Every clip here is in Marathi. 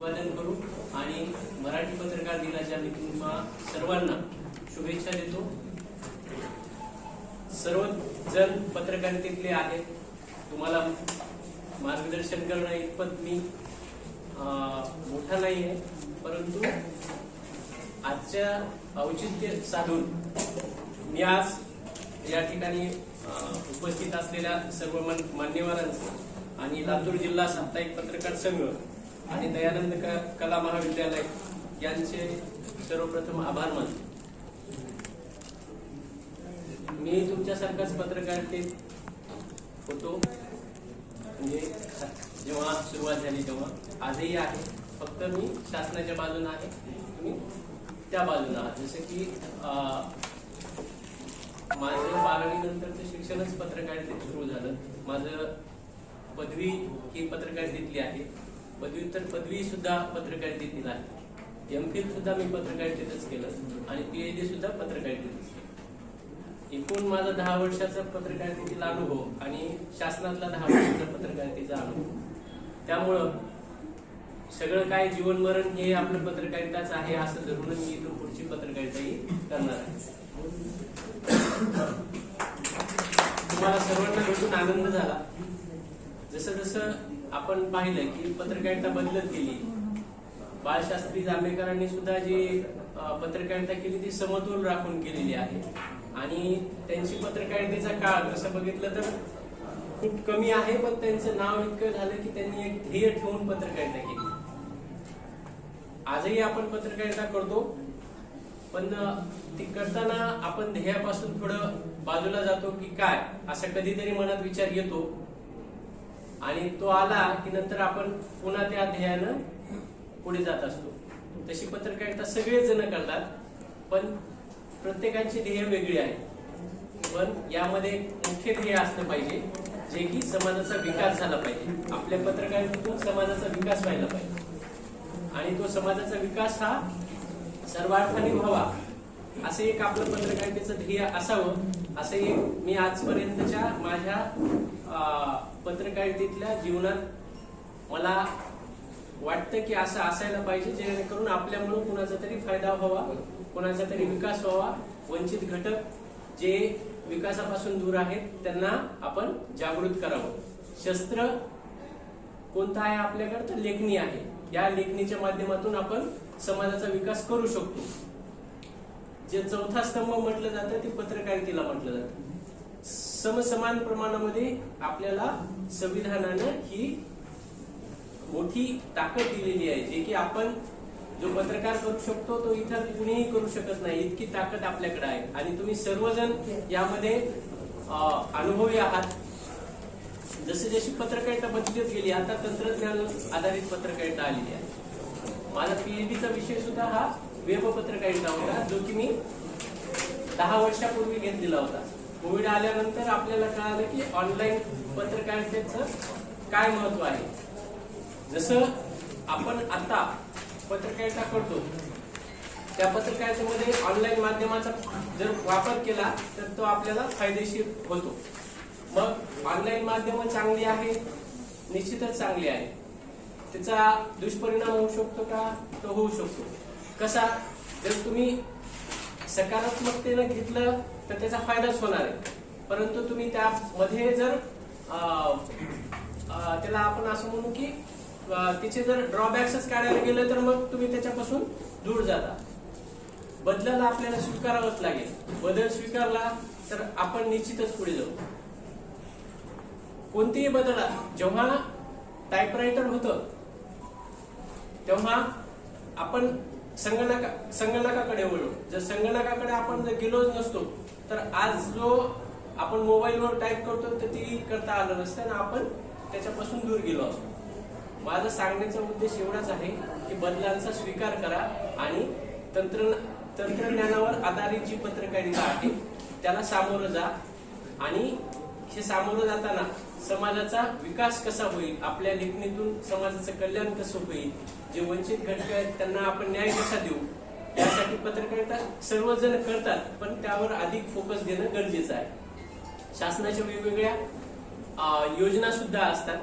अभिवादन करू आणि मराठी पत्रकार दिनाच्या मी तुम्हा सर्वांना शुभेच्छा देतो. सर्व जण पत्रकारितेतले आहेत. तुम्हाला मार्गदर्शन करणं इतपत मी मोठा नाही आहे परंतु आजच्या औचित्य साधून मी आज या ठिकाणी उपस्थित असलेल्या सर्व मान- मान्यवरांचं आणि लातूर जिल्हा साप्ताहिक पत्रकार संघ आणि दयानंद कला महाविद्यालय यांचे सर्वप्रथम आभार मानतो. मी तुमच्यासारखाच पत्रकारितेत होतो. म्हणजे जेव्हा सुरुवात झाली तेव्हा. आजही आहे. फक्त मी शासनाच्या बाजूने आहे. तुम्ही त्या बाजूने आहात. जसं की माझं बारावीनंतरचं शिक्षणच पत्रकारितेत सुरू झालं. माझं पदवी ही पत्रकारितेतली आहे. पदव्युत्तर पदवी सुद्धा पत्रकारितेतील आहे. एम फिल सुद्धा मी पत्रकारितेतच केलं आणि पीएचडी सुद्धा पत्रकारितेतच केलं. एकूण माझा दहा वर्षाचा पत्रकारितेतील अनुभव आणि शासनातला दहा वर्षाचा पत्रकारितेचा अनुभव. त्यामुळं सगळं काय जीवन मरण हे आपलं पत्रकारिताच आहे असं धरून मी इथून पुढची पत्रकारिताही करणार आहे. तुम्हाला सर्वांना भेटून आनंद झाला. जसं जसं आपण पाहिलं की पत्रकारिता बदलत गेली बाळशास्त्री जांभेकरांनी सुद्धा जी पत्रकारिता केली ती समतोल राखून केलेली आहे. आणि त्यांची पत्रकारितेचा काळ तसं बघितलं तर खूप कमी आहे पण त्यांचं नाव इतकं झालं की त्यांनी एक ध्येय ठेवून पत्रकारिता केली. आजही आपण पत्रकारिता करतो पण ती करताना आपण ध्येयापासून थोडं बाजूला जातो की काय असा कधीतरी मनात विचार येतो. आणि तो आला की नंतर आपण पुन्हा त्या ध्येयानं पुढे जात असतो. तशी पत्रकारिता सगळेच जण करतात पण प्रत्येकाची ध्येय वेगळी आहे. पण यामध्ये मुख्य ध्येय असलं पाहिजे जे की समाजाचा विकास झाला पाहिजे. आपल्या पत्रकारितेतून समाजाचा विकास व्हायला पाहिजे. आणि तो समाजाचा विकास हा सर्वार्थाने व्हावा. असं एक आपलं पत्रकारितेचं ध्येय असावं असं एक मी आजपर्यंतच्या माझ्या पत्रकारितेतल्या जीवनात मला वाटतं की असं असायला पाहिजे जेणेकरून आपल्यामुळं कुणाचा तरी फायदा व्हावा कुणाचा तरी विकास व्हावा वंचित घटक जे विकासापासून दूर आहेत त्यांना आपण जागृत करावं. शस्त्र कोणतं आहे आपल्याकडे? तर लेखणी आहे. या लेखणीच्या माध्यमातून आपण समाजाचा विकास करू शकतो. जे चौथा स्तंभ म्हटलं जातं ते पत्रकारितेला म्हटलं जातं. समसमान प्रमाणामध्ये आपल्याला संविधानानं ही मोठी ताकद दिलेली आहे जे की आपण जो पत्रकार करू शकतो तो इतर कुणीही करू शकत नाही. इतकी ताकद आपल्याकडे आहे. आणि तुम्ही सर्वजण यामध्ये अनुभवी आहात. जसे जशी पत्रकारिता बदलत गेली आता तंत्रज्ञान आधारित पत्रकारिता आलेली आहे. माझा पीएचडीचा विषय सुद्धा हा वेबपत्रकारिता होता जो की मी दहा वर्षापूर्वी घेतलेला होता. कोविड आल्यानंतर आपल्याला कळालं की ऑनलाईन पत्रकारितेचं काय महत्त्व आहे? जसं आपण आता पत्रकारिता करतो त्या पत्रकारितेमध्ये ऑनलाईन माध्यमाचा जर वापर केला तर तो आपल्याला फायदेशीर होतो. मग ऑनलाईन माध्यम चांगली आहे? निश्चितच चांगली आहे. त्याचा दुष्परिणाम होऊ शकतो का? तो होऊ शकतो. कसा? जर तुम्ही सकारात्मकतेनं घेतलं तर त्याचा फायदाच होणार आहे. परंतु तुम्ही त्यामध्ये जर अं, त्याला आपण असं म्हणू की तिचे जर ड्रॉबॅक्सच काढायला गेलं तर मग तुम्ही त्याच्यापासून दूर जाता. बदलाला आपल्याला स्वीकारावंच लागेल. बदल स्वीकारला तर आपण निश्चितच पुढे जाऊ. कोणतेही बदल जेव्हा टाईपरायटर होतं तेव्हा आपण संगणका संगणकाकडे वळलो जर संगणकाकडे आपण जर गेलोच नसतो तर आज जो आपण मोबाईलवर टाईप करतो तर ती करता आलं नसतं आणि आपण त्याच्यापासून दूर गेलो असतो. माझा सांगण्याचा उद्देश एवढाच आहे की बदलांचा स्वीकार करा आणि तंत्र तंत्रज्ञानावर आधारित जी पत्रकारिता आहे त्याला सामोरं जा आणि हे सामोरं जाताना समाजाचा विकास कसा होईल? आपल्या लेखणीतून समाजाचं कल्याण कसं होईल? जे वंचित घटक आहेत त्यांना आपण न्याय कसा देऊ? यासाठी पत्रकारिता सर्वजण करतात पण त्यावर अधिक फोकस देणं गरजेचं आहे. शासनाच्या वेगवेगळ्या योजना सुद्धा असतात.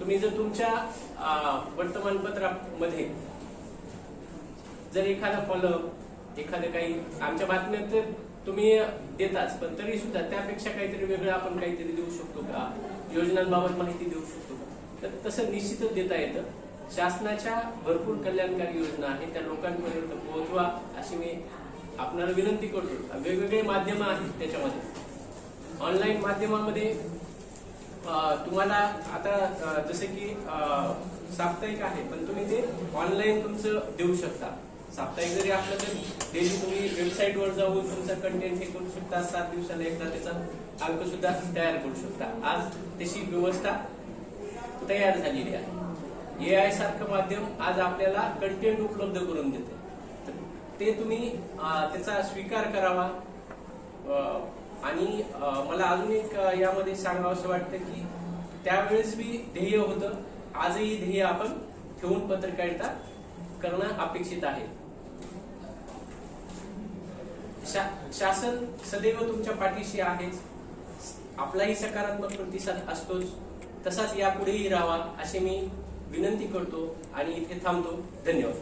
तुम्ही जर तुमच्या वर्तमानपत्रामध्ये जर एखादा फॉलोअप एखादं काही आमच्या बातम्यात तर तुम्ही देताच पण तरी सुद्धा त्यापेक्षा काहीतरी वेगळं आपण काहीतरी देऊ शकतो का? योजनांबाबत माहिती देऊ शकतो का? तर तसं निश्चितच देता येतं. शासनाच्या भरपूर कल्याणकारी योजना आहेत त्या लोकांपर्यंत पोहोचवा अशी मी आपणाला विनंती करतो. वेगवेगळे माध्यम आहेत त्याच्यामध्ये. ऑनलाईन माध्यमामध्ये तुम्हाला आता जसं जसे की साप्ताहिक आहे पण तुम्ही ते ऑनलाईन तुमचं देऊ शकता. साप्ताहिक जरी असलं तरी डेली तुम्ही वेबसाईट वर जाऊन तुमचा कंटेंट हे करू शकता. सात दिवसाला एकदा त्याचा अंक सुद्धा तयार करू शकता. आज तशी व्यवस्था तयार झालेली आहे. ए आय सारखं माध्यम आज आपल्याला कंटेंट उपलब्ध करून देते. ते तुम्ही त्याचा स्वीकार करावा. आणि मला अजून एक यामध्ये सांगावं असं वाटतं की त्यावेळेस बी ध्येय होतं. आजही ध्येय आपण ठेवून पत्रकारिता करणं अपेक्षित आहे. शा- शासन सदैव तुमच्या पाठीशी आहेच. आपलाही सकारात्मक प्रतिसाद असतोच. तसाच यापुढेही राहावा अशी मी विनंती करतो आणि इथे थांबतो. धन्यवाद.